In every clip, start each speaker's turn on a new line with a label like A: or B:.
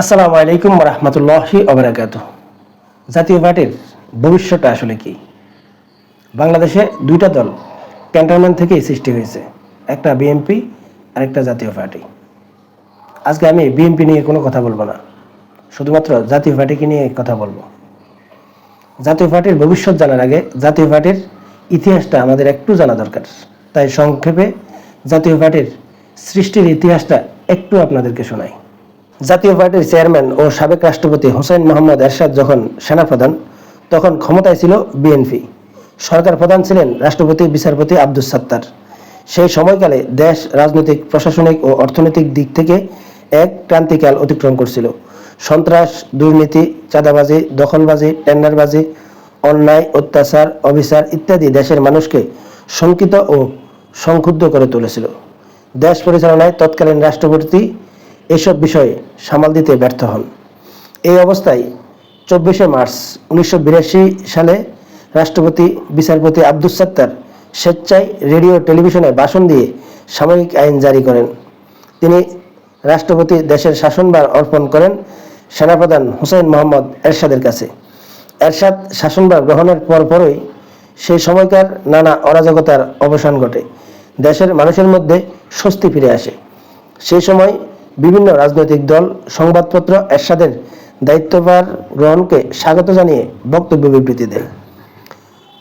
A: আসসালামু আলাইকুম রহমতুল্লাহি অবরাকাত জাতীয় পার্টির ভবিষ্যৎটা আসলে কি? বাংলাদেশে দুইটা দল ক্যান্টনমেন্ট থেকেই সৃষ্টি হয়েছে, একটা বিএনপি আর একটা জাতীয় পার্টি। আজকে আমি বিএনপি নিয়ে কোনো কথা বলব না, শুধুমাত্র জাতীয় পার্টিকে নিয়ে কথা বলব। জাতীয় পার্টির ভবিষ্যৎ জানার আগে জাতীয় পার্টির ইতিহাসটা আমাদের একটু জানা দরকার, তাই সংক্ষেপে জাতীয় পার্টির সৃষ্টির ইতিহাসটা একটু আপনাদেরকে শোনাই। জাতীয় পার্টির চেয়ারম্যান ও সাবেক রাষ্ট্রপতি হোসেন মোহাম্মদ এরশাদ যখন সেনাপ্রধান, তখন ক্ষমতায় ছিল বিএনপি। সরকার প্রধান ছিলেন রাষ্ট্রপতি বিচারপতি আব্দুস সাত্তার। সেই সময়কালে দেশ, রাজনৈতিক, প্রশাসনিক ও অর্থনৈতিক দিক থেকে এক ক্রান্তিকাল অতিক্রম করছিল। সন্ত্রাস, দুর্নীতি, চাঁদাবাজি, দখলবাজি, টেন্ডারবাজি, অন্যায়, অত্যাচার, অবিচার ইত্যাদি দেশের মানুষকে শঙ্কিত ও সংক্ষুব্ধ করে তুলেছিল। দেশ পরিচালনায় তৎকালীন রাষ্ট্রপতি এসব বিষয়ে সামাল দিতে ব্যর্থ হন। এই অবস্থায় চব্বিশে মার্চ উনিশশো বিরাশি সালে রাষ্ট্রপতি, বিচারপতি আব্দুস সাত্তার স্বেচ্ছায় রেডিও, টেলিভিশনে ভাষণ দিয়ে সাময়িক আইন জারি করেন। তিনি রাষ্ট্রপতি দেশের শাসনভার অর্পণ করেন সেনাপ্রধান হুসেন মোহাম্মদ এরশাদের কাছে। এরশাদ শাসনভার গ্রহণের পরপরই সেই সময়কার নানা অরাজকতার অবসান ঘটে। দেশের মানুষের মধ্যে স্বস্তি ফিরে আসে। সেই সময় বিভিন্ন রাজনৈতিক দল, সংবাদপত্র, এরশাদের দায়িত্বভার গ্রহণকে স্বাগত জানিয়ে বক্তব্য বিবৃতি দেয়।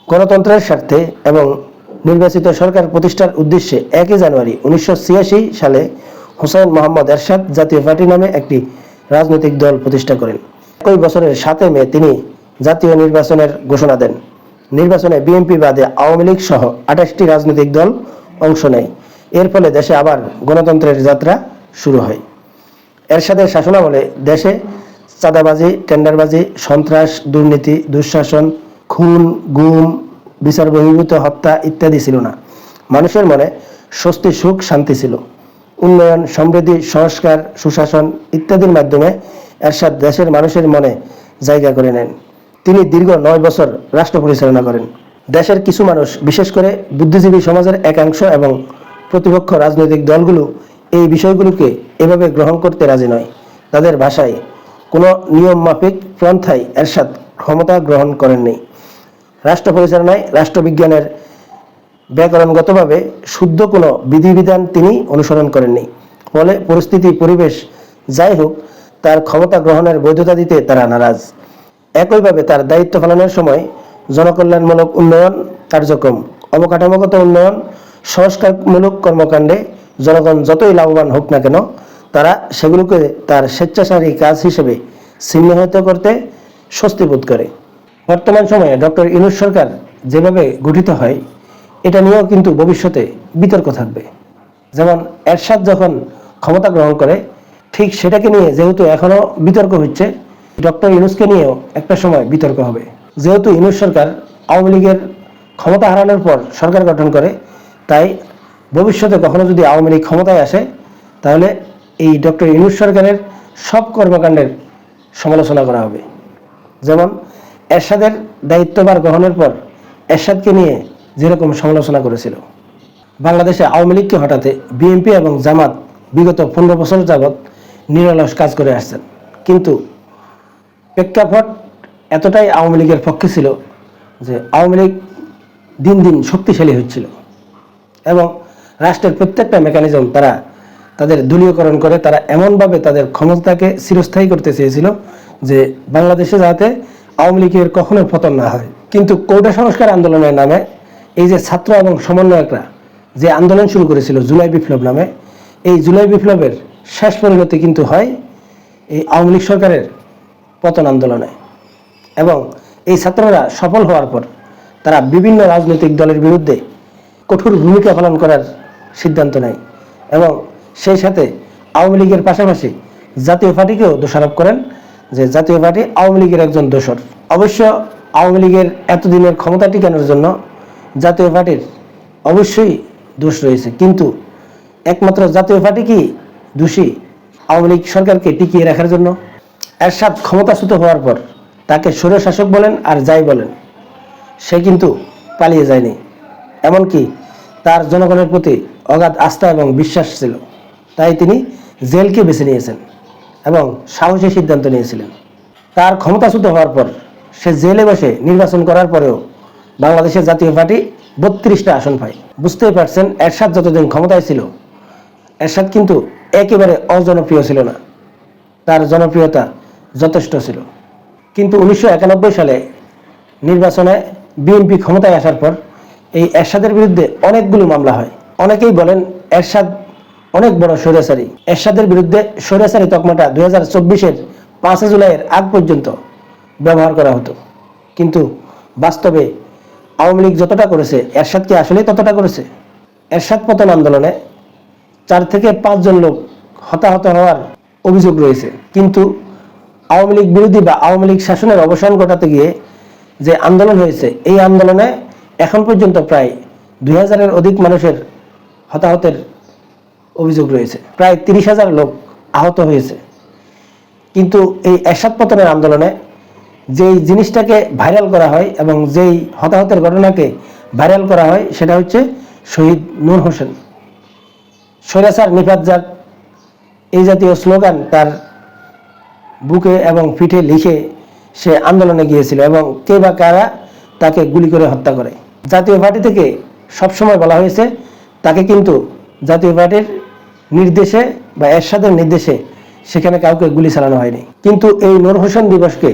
A: গণতন্ত্রের স্বার্থে এবং নির্বাচিত সরকার প্রতিষ্ঠার উদ্দেশ্যে একই জানুয়ারি উনিশশো সালে হুসাইন মোহাম্মদ এরশাদ জাতীয় পার্টি নামে একটি রাজনৈতিক দল প্রতিষ্ঠা করেন। একই বছরের সাতই মে তিনি জাতীয় নির্বাচনের ঘোষণা দেন। নির্বাচনে বিএনপি বাদে আওয়ামী লীগ সহ আঠাশটি রাজনৈতিক দল অংশ নেয়। এর ফলে দেশে আবার গণতন্ত্রের যাত্রা শুরু হয়। এরশাদের শাসনামলে দেশে চাঁদাবাজি, টেন্ডারবাজি, সন্ত্রাস, দুর্নীতি, দুঃশাসন, খুন, গুম, বিচার বহির্ভূত হত্যা ইত্যাদি ছিল না। মানুষের মনে স্বস্তি, সুখ, শান্তি ছিল। উন্নয়ন, সমৃদ্ধি, সংস্কার, সুশাসন ইত্যাদির মাধ্যমে এরশাদ দেশের মানুষের মনে জায়গা করে নেন। তিনি দীর্ঘ নয় বছর রাষ্ট্র পরিচালনা করেন। দেশের কিছু মানুষ, বিশেষ করে বুদ্ধিজীবী সমাজের একাংশ এবং প্রতিপক্ষ রাজনৈতিক দলগুলো এই বিষয়গুলোকে এভাবে গ্রহণ করতে রাজি নয়। তাদের ভাষায় কোনো নিয়ম মাফিক পন্থায় এরশাদ ক্ষমতা গ্রহণ করেননি। রাষ্ট্র পরিচালনায় রাষ্ট্রবিজ্ঞানের ব্যাকরণগতভাবে শুদ্ধ কোনো বিধিবিধান তিনি অনুসরণ করেননি। ফলে পরিস্থিতি, পরিবেশ যাই হোক, তার ক্ষমতা গ্রহণের বৈধতা দিতে তারা নারাজ। একইভাবে তার দায়িত্ব পালনের সময় জনকল্যাণমূলক উন্নয়ন কার্যক্রম, অবকাঠামোগত উন্নয়ন সংস্কারমূলক কর্মকাণ্ডে জনগণ যতই লাভবান হোক না কেন, তারা সেগুলোকে তার স্বেচ্ছাচারী কাজ হিসেবে চিহ্নিত করতে স্বস্তি বোধ করে। বর্তমান সময়ে ডক্টর ইনুস সরকার যেভাবে গঠিত হয়, এটা নিয়েও কিন্তু ভবিষ্যতে বিতর্ক থাকবে। যেমন এরশাদ যখন ক্ষমতা গ্রহণ করে, ঠিক সেটাকে নিয়ে যেহেতু এখনও বিতর্ক হচ্ছে ডক্টর ইনুসকে নিয়েও একটা সময় বিতর্ক হবে। যেহেতু ইনুস সরকার আওয়ামী লীগের ক্ষমতা হারানোর পর সরকার গঠন করে তাই ভবিষ্যতে কখনো যদি আওয়ামী লীগ ক্ষমতায় আসে, তাহলে এই ডক্টর ইনুস সরকারের সব কর্মকাণ্ডের সমালোচনা করা হবে। যেমন এরশাদের দায়িত্বভার গ্রহণের পর এরশাদকে নিয়ে যেরকম সমালোচনা করেছিল। বাংলাদেশে আওয়ামী লীগকে হঠাতে বিএনপি এবং জামাত বিগত পনেরো বছর যাবৎ নিরলস কাজ করে আসছেন। কিন্তু প্রেক্ষাপট এতটাই আওয়ামী লীগের পক্ষে ছিল যে আওয়ামী লীগ দিন দিন শক্তিশালী হচ্ছিল। এবং রাষ্ট্রের প্রত্যেকটা মেকানিজম তারা তাদের দলীয়করণ করে, তারা এমনভাবে তাদের ক্ষমতাকে চিরস্থায়ী করতে চেয়েছিল যে বাংলাদেশে যাতে আওয়ামী লীগের কখনো পতন না হয়। কিন্তু কৌটা সংস্কার আন্দোলনের নামে এই যে ছাত্র এবং সমন্বয়করা যে আন্দোলন শুরু করেছিল জুলাই বিপ্লব নামে, এই জুলাই বিপ্লবের শেষ পরিণতি কিন্তু হয় এই আওয়ামী লীগ সরকারের পতন আন্দোলনে। এবং এই ছাত্ররা সফল হওয়ার পর তারা বিভিন্ন রাজনৈতিক দলের বিরুদ্ধে কঠোর ভূমিকা পালন করার সিদ্ধান্ত নেয় এবং সেই সাথে আওয়ামী লীগের পাশাপাশি জাতীয় পার্টিকেও দোষারোপ করেন যে জাতীয় পার্টি আওয়ামী লীগের একজন দোষর। অবশ্য আওয়ামী লীগের এতদিনের ক্ষমতা টিকানোর জন্য জাতীয় পার্টির অবশ্যই দোষ রয়েছে। কিন্তু একমাত্র জাতীয় পার্টি কি দোষী আওয়ামী লীগ সরকারকে টিকিয়ে রাখার জন্য? এরশাদ ক্ষমতাচ্যুত হওয়ার পর তাকে স্বৈরশাসক বলেন আর যাই বলেন, সে কিন্তু পালিয়ে যায়নি। এমনকি তার জনগণের প্রতি অগাধ আস্থা এবং বিশ্বাস ছিল। তাই তিনি জেলকে বেছে নিয়েছেন এবং সাহসী সিদ্ধান্ত নিয়েছিলেন। তার ক্ষমতাচ্যুত হওয়ার পর সে জেলে বসে নির্বাচন করার পরেও বাংলাদেশের জাতীয় পার্টি বত্রিশটা আসন পায়। বুঝতেই পারছেন, এরশাদ যতদিন ক্ষমতায় ছিল, এরশাদ কিন্তু একেবারে অজনপ্রিয় ছিল না। তার জনপ্রিয়তা যথেষ্ট ছিল। কিন্তু উনিশশো একানব্বই সালে নির্বাচনে বিএনপি ক্ষমতায় আসার পর এই এরশাদের বিরুদ্ধে অনেকগুলো মামলা হয়। অনেকেই বলেন এরশাদ অনেক বড় স্বৈরাচারী। এরশাদের বিরুদ্ধে স্বৈরাচারী তকমাটা দুই হাজার চব্বিশের পাঁচই জুলাইয়ের আগ পর্যন্ত ব্যবহার করা হতো। কিন্তু বাস্তবে আওয়ামী লীগ যতটা করেছে, এরশাদ কি আসলেই ততটা করেছে? এরশাদ পতন আন্দোলনে চার থেকে পাঁচজন লোক হতাহত হওয়ার অভিযোগ রয়েছে। কিন্তু আওয়ামী লীগ বিরোধী বা আওয়ামী লীগ শাসনের অবসান ঘটাতে গিয়ে যে আন্দোলন হয়েছে, এই আন্দোলনে এখন পর্যন্ত প্রায় দুই হাজারের অধিক মানুষের হতাহতের অভিযোগ রয়েছে। প্রায় তিরিশ হাজার লোক আহত হয়েছে। কিন্তু এই এরশাদ পতনের আন্দোলনে যেই জিনিসটাকে ভাইরাল করা হয় এবং যেই হতাহতের ঘটনাকে ভাইরাল করা হয়, সেটা হচ্ছে শহীদ নূর হোসেন। স্বৈরাচার নিপাত যাক, এই জাতীয় স্লোগান তার বুকে এবং পিঠে লিখে সে আন্দোলনে গিয়েছিল এবং কে বা কারা তাকে গুলি করে হত্যা করে। জাতীয় পার্টি থেকে সবসময় বলা হয়েছে, তাকে কিন্তু জাতীয় পার্টির নির্দেশে বা এরশাদের নির্দেশে সেখানে কাউকে গুলি চালানো হয়নি। কিন্তু এই নূর হোসেন দিবসকে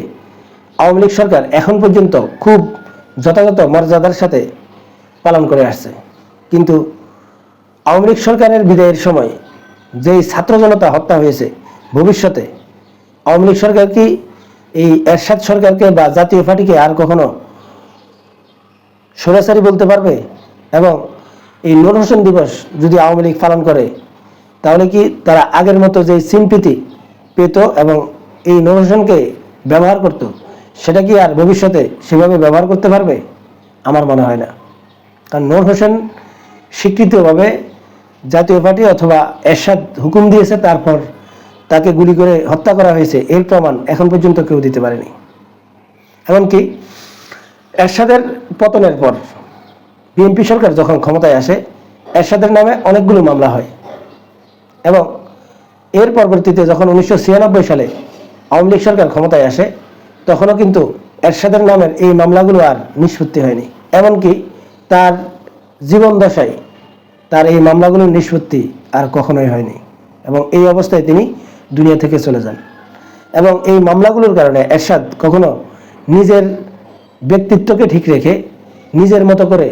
A: আওয়ামী লীগ সরকার এখন পর্যন্ত খুব যথাযথ মর্যাদার সাথে পালন করে আসছে। কিন্তু আওয়ামী লীগ সরকারের বিদায়ের সময় যেই ছাত্র জনতা হত্যা হয়েছে, ভবিষ্যতে আওয়ামী লীগ সরকার কি এই এরশাদ সরকারকে বা জাতীয় পার্টিকে আর কখনো সরাসরি বলতে পারবে? এবং এই নূর হোসেন দিবস যদি আওয়ামী লীগ পালন করে, তাহলে কি তারা আগের মতো যে সিম্পিতি পেত এবং এই নূর হোসেনকে ব্যবহার করত, সেটা কি আর ভবিষ্যতে সেভাবে ব্যবহার করতে পারবে? আমার মনে হয় না। কারণ নূর হোসেন স্বীকৃতভাবে জাতীয় পার্টি অথবা এরশাদ হুকুম দিয়েছে, তারপর তাকে গুলি করে হত্যা করা হয়েছে, এর প্রমাণ এখন পর্যন্ত কেউ দিতে পারেনি। এমনকি এরশাদের পতনের পর বিএনপি সরকার যখন ক্ষমতায় আসে, এরশাদের নামে অনেকগুলো মামলা হয়। এবং এর পরবর্তীতে যখন উনিশশো ছিয়ানব্বই সালে আওয়ামী লীগ সরকার ক্ষমতায় আসে, তখনও কিন্তু এরশাদের নামের এই মামলাগুলো আর নিষ্পত্তি হয়নি। এমনকি তার জীবন দশায় তার এই মামলাগুলোর নিষ্পত্তি আর কখনোই হয়নি। এবং এই অবস্থায় তিনি দুনিয়া থেকে চলে যান। এবং এই মামলাগুলোর কারণে এরশাদ কখনো নিজের ব্যক্তিত্বকে ঠিক রেখে নিজের মতো করে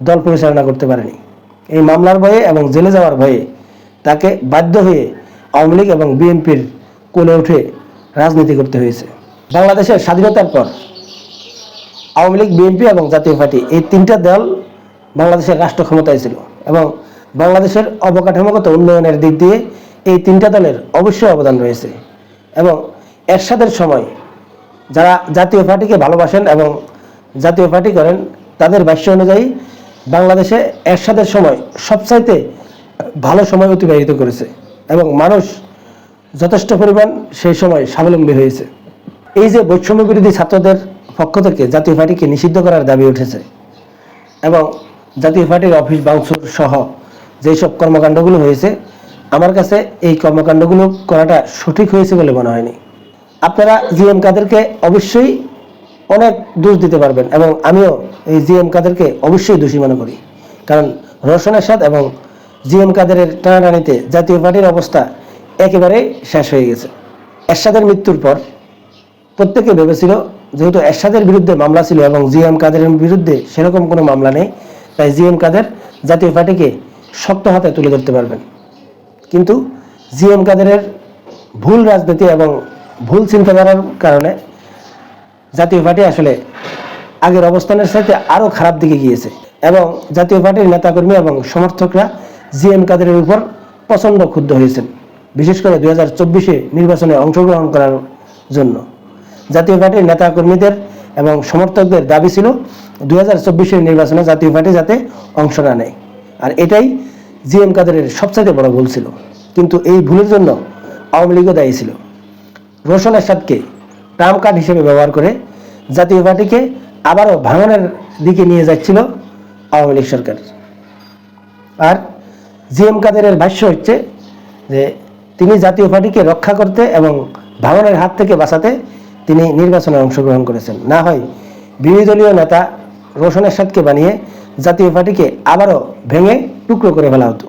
A: দল পরিচালনা করতে পারেনি। এই মামলার ভয়ে এবং জেলে যাওয়ার ভয়ে তাকে বাধ্য হয়ে আওয়ামী লীগ এবং বিএনপির কোলে উঠে রাজনীতি করতে হয়েছে। বাংলাদেশের স্বাধীনতার পর আওয়ামী লীগ, বিএনপি এবং জাতীয় পার্টি এই তিনটা দল বাংলাদেশের রাষ্ট্র ক্ষমতায় ছিল এবং বাংলাদেশের অবকাঠামোগত উন্নয়নের দিক দিয়ে এই তিনটা দলের অবশ্যই অবদান রয়েছে এবং এরশাদের সময় যারা জাতীয় পার্টিকে ভালোবাসেন এবং জাতীয় পার্টি করেন, তাদের ভাষ্য অনুযায়ী বাংলাদেশে এরশাদের সময় সবচাইতে ভালো সময় অতিবাহিত করেছে এবং মানুষ যথেষ্ট পরিমাণ সেই সময় স্বাবলম্বী হয়েছে। এই যে বৈষম্য বিরোধী ছাত্রদের পক্ষ থেকে জাতীয় পার্টিকে নিষিদ্ধ করার দাবি উঠেছে এবং জাতীয় পার্টির অফিস বাউন্সুর সহ যেসব কর্মকাণ্ডগুলো হয়েছে, আমার কাছে এই কর্মকাণ্ডগুলো করাটা সঠিক হয়েছে বলে মনে হয়নি। আপনারা জিএম কাদেরকে অবশ্যই অনেক দোষ দিতে পারবেন এবং আমিও এই জিএম কাদেরকে অবশ্যই দোষী মনে করি। কারণ রোশন এরশাদ এবং জিএম কাদেরের টানাটানিতে জাতীয় পার্টির অবস্থা একেবারে শেষ হয়ে গেছে। এরশাদের মৃত্যুর পর প্রত্যেকে ভেবেছিল যেহেতু এরশাদের বিরুদ্ধে মামলা ছিল এবং জিএম কাদেরের বিরুদ্ধে সেরকম কোনো মামলা নেই, তাই জিএম কাদের জাতীয় পার্টিকে শক্ত হাতে তুলে ধরতে পারবেন। কিন্তু জিএম কাদেরের ভুল রাজনীতি এবং ভুল চিন্তাধারার কারণে জাতীয় পার্টি আসলে আগের অবস্থানের সাথে আরও খারাপ দিকে গিয়েছে। এবং জাতীয় পার্টির নেতাকর্মী এবং সমর্থকরা জিএম কাদেরের উপর প্রচণ্ড ক্ষুব্ধ হয়েছেন, বিশেষ করে দুই হাজার চব্বিশে নির্বাচনে অংশগ্রহণ করার জন্য। জাতীয় পার্টির নেতাকর্মীদের এবং সমর্থকদের দাবি ছিল দুই হাজার চব্বিশের নির্বাচনে জাতীয় পার্টি যাতে অংশ না নেয়। আর এটাই জি এম কাদেরের সবচাইতে বড় ভুল ছিল। কিন্তু এই ভুলের জন্য আওয়ামী লীগও দায়ী ছিল। রোশন এরশাদকে ট্রাম্প কার্ড হিসেবে ব্যবহার করে জাতীয় পার্টিকে আবারও ভাঙনের দিকে নিয়ে যাচ্ছিল আওয়ামী লীগ সরকার। আর জি এম কাদেরের ভাষ্য হচ্ছে যে তিনি জাতীয় পার্টিকে রক্ষা করতে এবং ভাঙনের হাত থেকে বাঁচাতে তিনি নির্বাচনে অংশগ্রহণ করেছেন। না হয় বিরোধী দলীয় নেতা রোশন এরশাদকে বানিয়ে জাতীয় পার্টিকে আবারও ভেঙে টুকরো করে ফেলা হতো।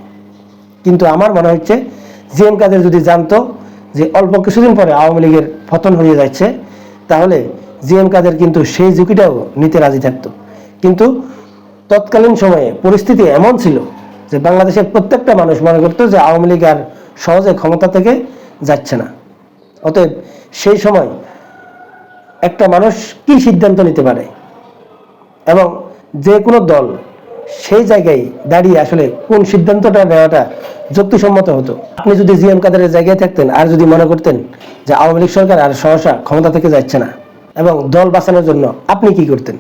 A: কিন্তু আমার মনে হচ্ছে জিএম কাদের যদি জানতো যে অল্প কিছুদিন পরে আওয়ামী লীগের পতন হয়ে যাচ্ছে, তাহলে জিএম কাদের কিন্তু সেই ঝুঁকিটাও নিতে রাজি থাকতো। কিন্তু তৎকালীন সময়ে পরিস্থিতি এমন ছিল যে বাংলাদেশের প্রত্যেকটা মানুষ মনে করতো যে আওয়ামী লীগ আর সহজে ক্ষমতা থেকে যাচ্ছে না। অতএব সেই সময় একটা মানুষ কি সিদ্ধান্ত নিতে পারে? এবং যে কোনো দল সেই জায়গায় দাঁড়িয়ে আসলে কোন সিদ্ধান্তটা নেওয়াটা যুক্তিসম্মত হতো? আপনি যদি জিএম কাদের জায়গায় থাকতেন আর যদি মনে করতেন যে আওয়ামী লীগ সরকার আর সহসা ক্ষমতা থেকে যাচ্ছে না এবং দল বাঁচানোর জন্য আপনি কি করতেন?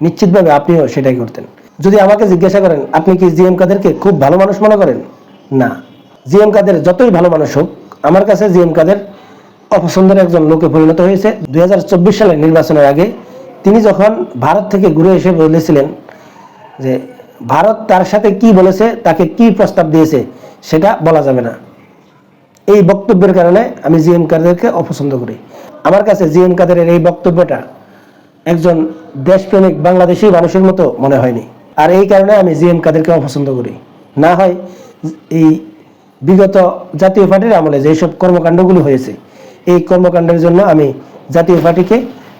A: নিশ্চিতভাবে আপনিও সেটাই করতেন। যদি আমাকে জিজ্ঞাসা করেন, আপনি কি জিএম কাদেরকে খুব ভালো মানুষ মনে করেন? না। জিএম কাদের যতই ভালো মানুষ হোক, আমার কাছে জিএম কাদের অপছন্দের একজন লোকে পরিণত হয়েছে। দুই সালের নির্বাচনের আগে তিনি যখন ভারত থেকে ঘুরে এসে বলেছিলেন যে ভারত তার সাথে কি বলেছে, তাকে কি প্রস্তাব দিয়েছে, সেটা বলা যাবে না। এই বক্তব্যের কারণে আমি জিএম কাদেরকে অপছন্দ করি। আমার কাছে জিএম কাদেরের এই বক্তব্যটা একজন দেশপ্রেমিক বাংলাদেশি মানুষের মতো মনে হয়নি। আর এই কারণে আমি জিএম কাদেরকে অপছন্দ করি। না হয় এই বিগত জাতীয় পার্টির আমলে যেসব কর্মকাণ্ডগুলো হয়েছে, এই কর্মকাণ্ডের জন্য আমি জাতীয় পার্টিকে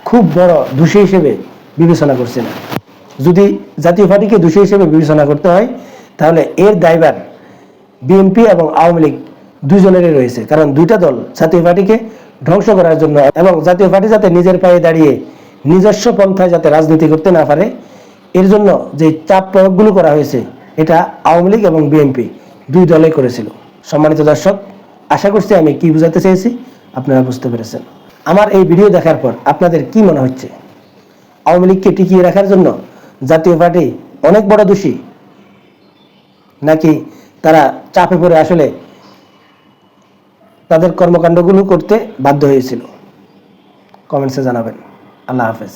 A: খুব বড় দোষী হিসেবে বিবেচনা করছি না। যদি জাতীয় পার্টিকে দোষী হিসেবে বিবেচনা করতে হয়, তাহলে এর দায়ভার বিএনপি এবং আওয়ামী লীগ দুজনেরই রয়েছে। কারণ দুইটা দল জাতীয় পার্টিকে ধ্বংস করার জন্য এবং জাতীয় পার্টি যাতে নিজের পায়ে দাঁড়িয়ে নিজস্ব পন্থায় যাতে রাজনীতি করতে না পারে, এর জন্য যে চাপ প্রয়োগগুলো করা হয়েছে, এটা আওয়ামী লীগ এবং বিএনপি দুই দলে করেছিল। সম্মানিত দর্শক, আশা করছি আমি কি বুঝাতে চেয়েছি, আপনারা বুঝতে পেরেছেন। আমার এই ভিডিও দেখার পর আপনাদের কি মনে হচ্ছে? আওয়ামী লীগকে টিকিয়ে রাখার জন্য জাতীয় পার্টি অনেক বড় দোষী। নাকি তারা চাপে পড়ে আসলে তাদের কর্মকাণ্ডগুলো করতে বাধ্য হয়েছিল। কমেন্টসে জানাবেন। আল্লাহ হাফেজ।